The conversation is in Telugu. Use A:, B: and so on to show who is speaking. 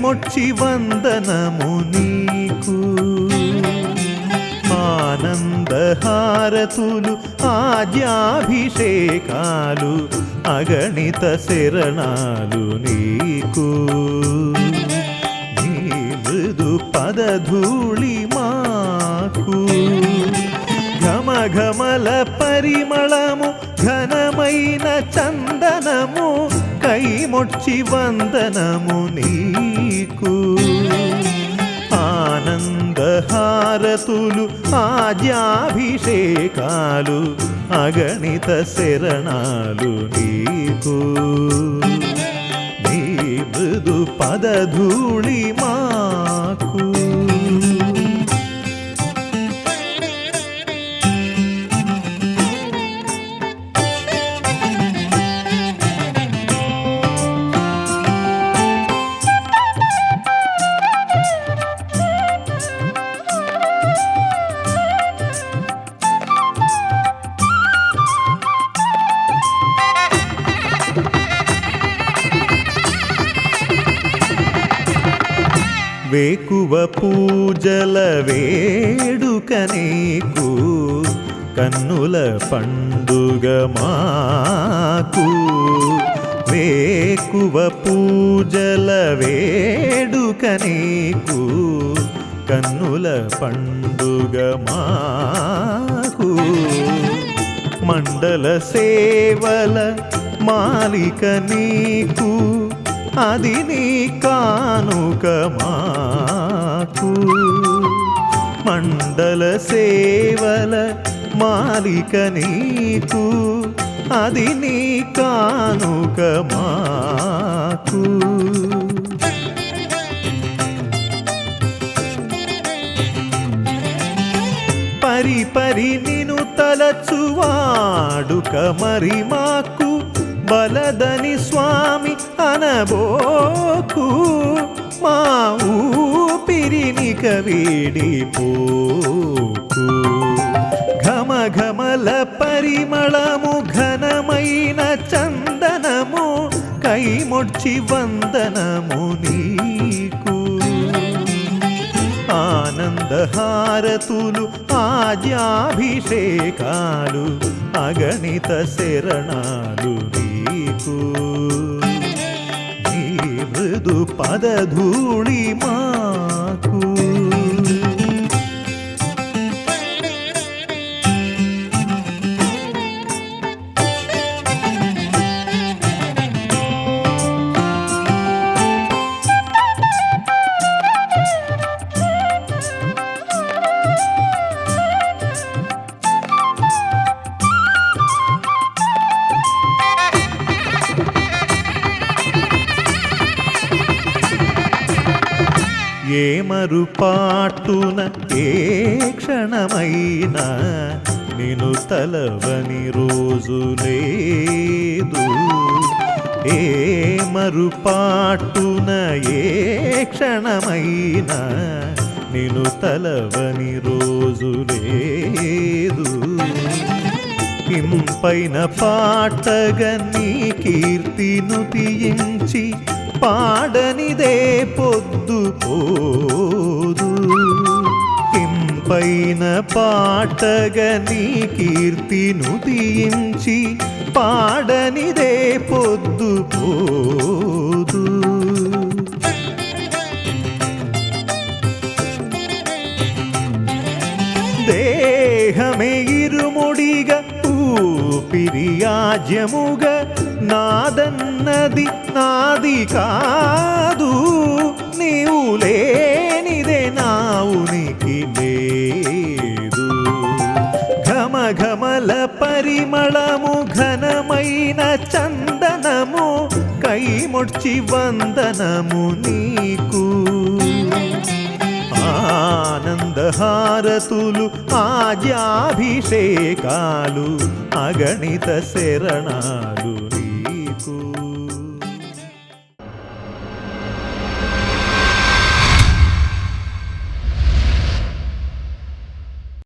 A: మొచ్చి వందనము నీకు. ఆనందహారతులు ఆద్యాభిషేకాలు అగణిత శరణాలు నీకు. నీ మృదు పదధూళి మాకు. ఘమఘమల పరిమళము ఘనమైన చందనము కైమొచ్చి వందనము నీకు. ఆనందహారతులు ఆజ్యాభిషేకాలు అగణిత శరణాలు నీకు. నీ మృదు పదధూళి మాకు. వేకువ పూజల వేడుక నీకు కన్నుల పండుగ మాకు. వేకువ పూజల వేడుక నీకు కన్నుల పండుగ మాకు. మండల సేవల మాలిక నీకు అది నీ కానుక మాకు. మండల సేవల మాలిక నీకు. అది నీ కానుక మాకు. పరి పరి నిను తలచువాడుక మరి మాకు. బలదని స్వామి అనబోకు మా ఊపిరిని కవిడిపోకు ఘమ ఘమల పరిమళము ఘనమైన చందనము కైమొచ్చి వందనము నీకు. ఆనందహారతులు ఆజ్యాభిషేకాలు అగణిత శరణాలు నీకు నీ మృదు పదధూళి మాకు ఏ మరుపాటున ఏ క్షణమైనా నేను తలవని రోజు లేదు. ఏ మరుపాటున ఏ క్షణమైనా నేను తలవని రోజు లేదు. ఇంపైన పాటగా నీ కీర్తిను తీయించి పాడనిదే పొద్దు పోదు. ఇంపైన పాటగా నీ కీర్తిను తీయించి పాడనిదే పొద్దు పో ఊపిరియాజ్యముగా నాదన్నది నాది కాదు. నీవు లేనిదే నా ఉనికి లేదు. ఘమ ఘమల పరిమళము ఘనమైన చందనము కై ముడ్చి వందనము నీకు ఆనందహారతులు ఆజ్యాభిషేకాలు అగణిత శరణాలు నీకు